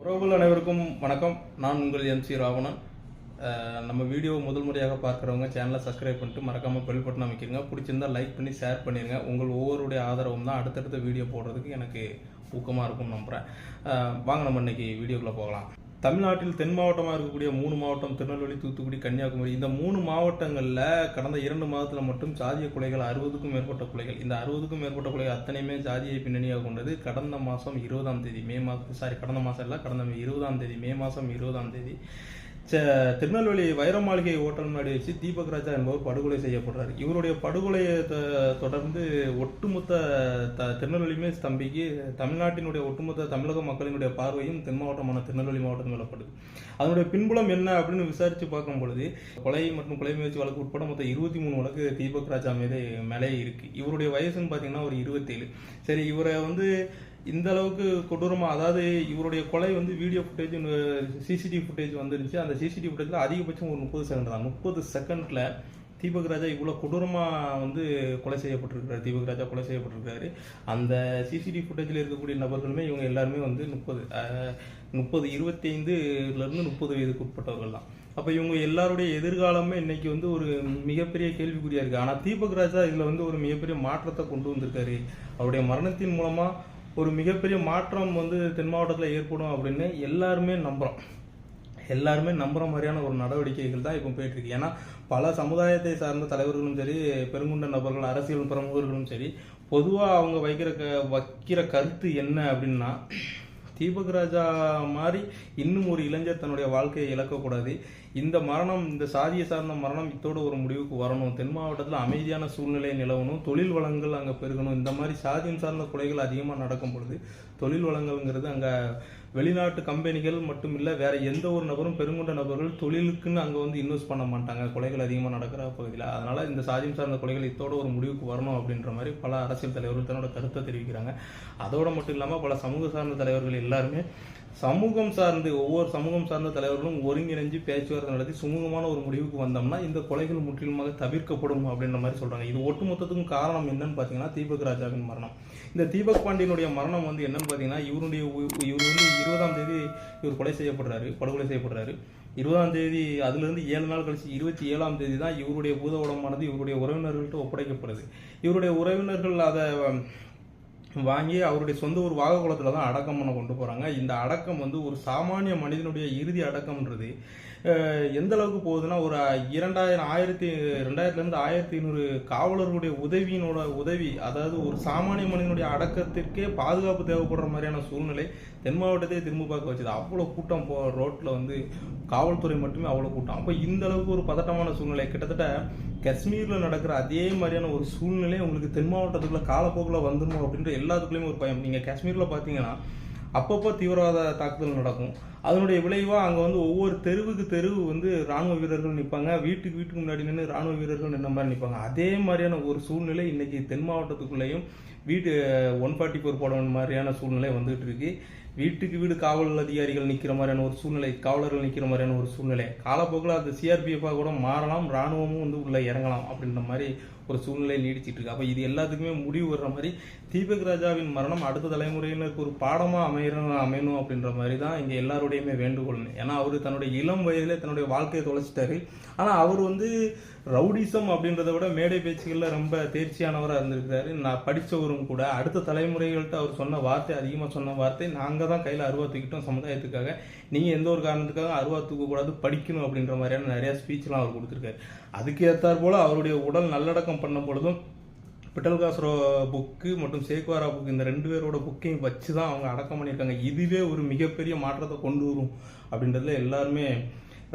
உறவுகள் அனைவருக்கும் வணக்கம். நான் உங்கள் எம்சி ராவணன் நம்ம வீடியோ முதல் முறையாக பார்க்குறவங்க சேனலை சப்ஸ்கிரைப் பண்ணிட்டு மறக்காமல் பெல் பட்டன் அமைக்கிறங்க பிடிச்சிருந்தா லைக் பண்ணி ஷேர் பண்ணிடுங்க உங்கள் ஒவ்வொருடைய ஆதரவும் தான் அடுத்தடுத்த வீடியோ போடுறதுக்கு எனக்கு ஊக்கமாக இருக்கும்னு நம்புகிறேன் வாங்க நம்ம இன்னைக்கு வீடியோக்குள்ளே போகலாம். தமிழ்நாட்டில் தென் மாவட்டமாக இருக்கக்கூடிய மூணு மாவட்டம் திருநெல்வேலி தூத்துக்குடி கன்னியாகுமரி. இந்த மூணு மாவட்டங்களில் கடந்த இரண்டு மாதத்தில் மட்டும் சாதிய கொலைகள் அறுபதுக்கும் மேற்பட்ட கொலைகள். இந்த அறுபதுக்கும் மேற்பட்ட கொலைகள் அத்தனையுமே ஜாதியை பின்னணியாக கொண்டது கடந்த மாதம் இருபதாம் தேதி. மே மாதம் சாரி கடந்த மாதம் இல்லை கடந்த இருபதாம் தேதி. மே மாதம் இருபதாம் தேதி. திருநெல்வேலி வைர மாளிகை ஓட்டல் முன்னாடி வச்சு தீபக் ராஜா என்பவர் படுகொலை செய்யப்படுறாரு. இவருடைய படுகொலையை தொடர்ந்து ஒட்டுமொத்த த திருநெல்வேலியுமே ஸ்தம்பிக்கு தமிழ்நாட்டினுடைய ஒட்டுமொத்த தமிழக மக்களினுடைய பார்வையும் தென் மாவட்டமான திருநெல்வேலி மாவட்டம் மேலப்படுது. அதனுடைய பின்புலம் என்ன அப்படின்னு விசாரித்து பார்க்கும் பொழுது கொலை மற்றும் கொலை முயற்சி வழக்கு உட்பட மொத்தம் இருபத்தி மூணு வழக்கு தீபக் ராஜா மீது மேலே இருக்கு. இவருடைய வயசுன்னு பார்த்தீங்கன்னா ஒரு இருபத்தேழு. சரி இவரை வந்து இந்த அளவுக்கு கொடூரமாக அதாவது இவருடைய கொலை வந்து வீடியோ ஃபுட்டேஜ் சிசிடிவி ஃபுட்டேஜ் வந்துருந்துச்சு அந்த சிசிடிவி ஃபுட்டேஜில் அதிகபட்சம் ஒரு முப்பது செகண்ட் தான். முப்பது செகண்டில் தீபக் ராஜா இவ்வளோ கொடூரமாக வந்து கொலை செய்யப்பட்டிருக்கிறார். தீபக் ராஜா கொலை செய்யப்பட்டிருக்காரு அந்த சிசிடிவி ஃபுட்டேஜில் இருக்கக்கூடிய நபர்களுமே இவங்க எல்லாருமே வந்து முப்பது முப்பது இருபத்தைந்துலேருந்து முப்பது வயதுக்கு உட்பட்டவர்கள் தான். அப்போ இவங்க எல்லாருடைய எதிர்காலமே இன்னைக்கு வந்து ஒரு மிகப்பெரிய கேள்விக்குறியாக இருக்குது ஆனால் தீபக் ராஜா இதில் வந்து ஒரு மிகப்பெரிய மாற்றத்தை கொண்டு வந்திருக்காரு. அவருடைய மரணத்தின் மூலமாக ஒரு மிகப்பெரிய மாற்றம் வந்து தென் மாவட்டத்தில் ஏற்படும் அப்படின்னு எல்லாருமே நம்புகிறோம் எல்லாருமே நம்புகிற மாதிரியான ஒரு நடவடிக்கைகள் தான் இப்போ போயிட்டுருக்கு ஏன்னா பல சமுதாயத்தை சார்ந்த தலைவர்களும் சரி பெருங்குண்ட நபர்கள் அரசியல் பிரமுகர்களும் சரி பொதுவாக அவங்க வைக்கிற க வைக்கிற கருத்து என்ன அப்படின்னா தீபக் ராஜா மாதிரி இன்னும் ஒரு இளைஞர் தன்னுடைய வாழ்க்கையை இழக்கக்கூடாது. இந்த மரணம் இந்த சாதியை சார்ந்த மரணம் இத்தோட ஒரு முடிவுக்கு வரணும். தென் மாவட்டத்தில் அமைதியான சூழ்நிலை நிலவணும். தொழில் வளங்கள் அங்கே பெருகணும். இந்த மாதிரி சாதியம் சார்ந்த கொலைகள் அதிகமாக நடக்கும் பொழுது தொழில் வளங்கள்ங்கிறது அங்கே வெளிநாட்டு கம்பெனிகள் மட்டும் இல்லை வேற எந்த ஒரு நபரும் பெருங்குண்ட நபர்கள் தொழிலுக்குன்னு அங்கே வந்து இன்வெஸ்ட் பண்ண மாட்டாங்க. கொலைகள் அதிகமாக நடக்கிற பகுதியில். அதனால இந்த சாதியம் சார்ந்த கொலைகள் இத்தோட ஒரு முடிவுக்கு வரணும் அப்படின்ற மாதிரி பல அரசியல் தலைவர்கள் தன்னோட கருத்தை தெரிவிக்கிறாங்க. அதோட மட்டும் இல்லாமல் பல சமூக சார்ந்த தலைவர்கள் எல்லாருமே சமூகம் சார்ந்து ஒவ்வொரு சமூகம் சார்ந்த தலைவர்களும் ஒருங்கிணைஞ்சு பேச்சுவார்த்தை நடத்தி சுமூகமான ஒரு முடிவுக்கு வந்தோம்னா இந்த கொலைகள் முற்றிலுமாக தவிர்க்கப்படும் அப்படின்ற மாதிரி சொல்கிறாங்க இது ஒட்டுமொத்தத்துக்கும் காரணம் என்னன்னு பார்த்தீங்கன்னா தீபக் ராஜாவின் மரணம். இந்த தீபக் பாண்டியனுடைய மரணம் வந்து என்னன்னு பார்த்தீங்கன்னா இவருடைய இவர் வந்து இருபதாம் தேதி இவர் கொலை செய்யப்படுறாரு படுகொலை செய்யப்படுறாரு. இருபதாம் தேதி அதுலேருந்து ஏழு நாள் கழிச்சு இருபத்தி ஏழாம் தேதி தான் இவருடைய பூத உடம்பானது இவருடைய உறவினர்கள்ட்ட ஒப்படைக்கப்படுது. இவருடைய உறவினர்கள் அதை வாங்கி அவருடைய சொந்த ஊர் வாககுளத்தில் தான் அடக்கம் பண்ண கொண்டு போகிறாங்க இந்த அடக்கம் வந்து ஒரு சாமானிய மனிதனுடைய இறுதி அடக்கம்ன்றது. எந்த அளவுக்கு போகுதுன்னா ஒரு இரண்டாயிரம் ஆயிரத்தி ரெண்டாயிரத்துலேருந்து ஆயிரத்தி ஐநூறு காவலர்களுடைய உதவியினோட உதவி அதாவது ஒரு சாமானிய மனிதனுடைய அடக்கத்திற்கே பாதுகாப்பு தேவைப்படுற மாதிரியான சூழ்நிலை தென் மாவட்டத்தையே திரும்ப பார்க்க வச்சது. அவ்வளோ கூட்டம் போ ரோட்டில் வந்து காவல்துறை மட்டுமே அவ்வளோ கூட்டம். அப்போ இந்த அளவுக்கு ஒரு பதட்டமான சூழ்நிலை. கிட்டத்தட்ட காஷ்மீரில் நடக்கிற அதே மாதிரியான ஒரு சூழ்நிலை உங்களுக்கு தென் மாவட்டத்துக்குள்ள காலப்போக்கில் வந்துடும் அப்படின்ற எல்லாத்துக்குள்ளேயுமே ஒரு பயம். நீங்கள் காஷ்மீரில் பார்த்தீங்கன்னா அப்பப்போ தீவிரவாத தாக்குதல் நடக்கும். அதனுடைய விளைவாக அங்கே வந்து ஒவ்வொரு தெருவுக்கு தெருவு வந்து ராணுவ வீரர்கள் நிற்பாங்க வீட்டுக்கு வீட்டுக்கு முன்னாடி நின்று ராணுவ வீரர்கள் நின்ன மாதிரி நிற்பாங்க அதே மாதிரியான ஒரு சூழ்நிலை இன்றைக்கி தென் மாவட்டத்துக்குள்ளேயும் வீட்டு ஒன் ஃபார்ட்டி ஃபோர் போட மாதிரியான சூழ்நிலை வந்துகிட்டு இருக்கு. வீட்டுக்கு வீடு காவல் அதிகாரிகள் நிற்கிற மாதிரியான ஒரு சூழ்நிலை காவலர்கள் நிற்கிற மாதிரியான ஒரு சூழ்நிலை. காலப்போக்கில் அது சிஆர்பிஎஃபாக கூட மாறலாம் ராணுவமும் வந்து உள்ளே இறங்கலாம் அப்படின்ற மாதிரி ஒரு சூழ்நிலை நீடிச்சிட்டு இருக்கு. அப்போ இது எல்லாத்துக்குமே முடிவு வர்ற மாதிரி தீபக் ராஜாவின் மரணம் அடுத்த தலைமுறையினருக்கு ஒரு பாடமாக அமையணும் அமையணும் அப்படின்ற மாதிரி தான் இங்கே எல்லாருடையுமே வேண்டுகோள் ஏன்னா அவர் தன்னுடைய இளம் வயதிலே தன்னுடைய வாழ்க்கையை தொலைச்சிட்டாரு. ஆனால் அவர் வந்து ரவுடிசம் அப்படின்றத விட மேடை பேச்சுகளில் ரொம்ப தேர்ச்சியானவராக இருந்திருக்கிறாரு. நான் படித்தவரும் கூட அடுத்த தலைமுறைகள்கிட்ட அவர் சொன்ன வார்த்தை அதிகமாக சொன்ன வார்த்தை நாங்கள் தான் கையில் அருவா தூக்கிட்டோம் சமுதாயத்துக்காக. நீங்கள் எந்த ஒரு காரணத்துக்காக அருவா தூக்கக்கூடாது படிக்கணும் அப்படின்ற மாதிரியான நிறையா ஸ்பீச்லாம் அவர் கொடுத்துருக்காரு. அதுக்கு ஏற்றாற் போல் அவருடைய உடல் நல்லடக்கம் பண்ணும் பொழுதும் பிட்டல்காசரோ புக்கு மற்றும் சேக்வாரா புக்கு இந்த ரெண்டு பேரோட புக்கையும் வச்சு தான் அவங்க அடக்கம் பண்ணியிருக்காங்க. இதுவே ஒரு மிகப்பெரிய மாற்றத்தை கொண்டு வரும் அப்படின்றதுல எல்லாருமே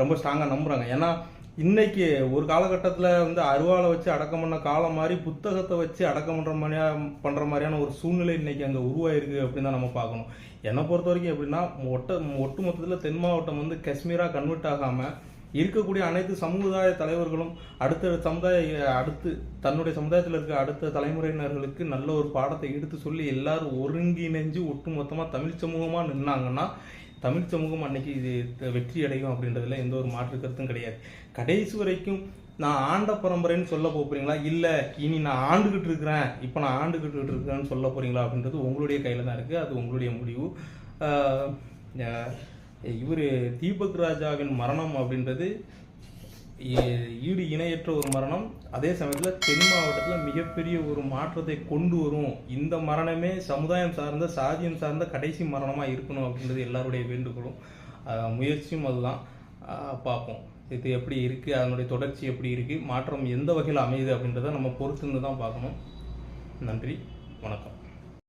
ரொம்ப ஸ்ட்ராங்காக நம்புகிறாங்க ஏன்னா இன்னைக்கு ஒரு காலகட்டத்தில் வந்து அருவாளை வச்சு அடக்கம் பண்ண காலம் மாதிரி புத்தகத்தை வச்சு அடக்கம் பண்ணுற மாதிரியா பண்ணுற மாதிரியான ஒரு சூழ்நிலை இன்னைக்கு அங்கே உருவாயிருக்கு அப்படின்னு தான் நம்ம பார்க்கணும். என்னை பொறுத்த வரைக்கும் எப்படின்னா ஒட்ட ஒட்டு மொத்தத்தில் தென் மாவட்டம் வந்து காஷ்மீராக கன்வெர்ட் ஆகாமல் இருக்கக்கூடிய அனைத்து சமுதாய தலைவர்களும் அடுத்த சமுதாய அடுத்து தன்னுடைய சமுதாயத்தில் இருக்க அடுத்த தலைமுறையினர்களுக்கு நல்ல ஒரு பாடத்தை எடுத்து சொல்லி எல்லாரும் ஒருங்கிணைஞ்சு ஒட்டுமொத்தமாக தமிழ் சமூகமாக நின்னாங்கன்னா தமிழ் சமூகம் அன்னைக்கு இது வெற்றி அடையும் அப்படின்றதுல எந்த ஒரு மாற்று கருத்தும் கிடையாது. கடைசி வரைக்கும் நான் ஆண்ட பரம்பரைன்னு சொல்ல போறீங்களா? இல்லை இனி நான் ஆண்டுகிட்டு இருக்கிறேன். இப்போ நான் ஆண்டுகிட்டு இருக்கிறேன்னு சொல்ல போறீங்களா? அப்படின்றது உங்களுடைய கையில் தான் இருக்குது அது உங்களுடைய முடிவு. இவர் தீபக் ராஜாவின் மரணம் அப்படின்றது ஈடு இணையற்ற ஒரு மரணம் அதே சமயத்தில் தென் மாவட்டத்தில் மிகப்பெரிய ஒரு மாற்றத்தை கொண்டு வரும். இந்த மரணமே சமுதாயம் சார்ந்த சாதியம் சார்ந்த கடைசி மரணமாக இருக்கணும் அப்படின்றது எல்லாருடைய வேண்டுகோளும். முயற்சியும் அதுதான். பார்ப்போம். இது எப்படி இருக்குது அதனுடைய தொடர்ச்சி எப்படி இருக்குது மாற்றம் எந்த வகையில் அமையுது அப்படின்றத நம்ம பொறுத்திருந்து தான் பார்க்கணும். நன்றி வணக்கம்.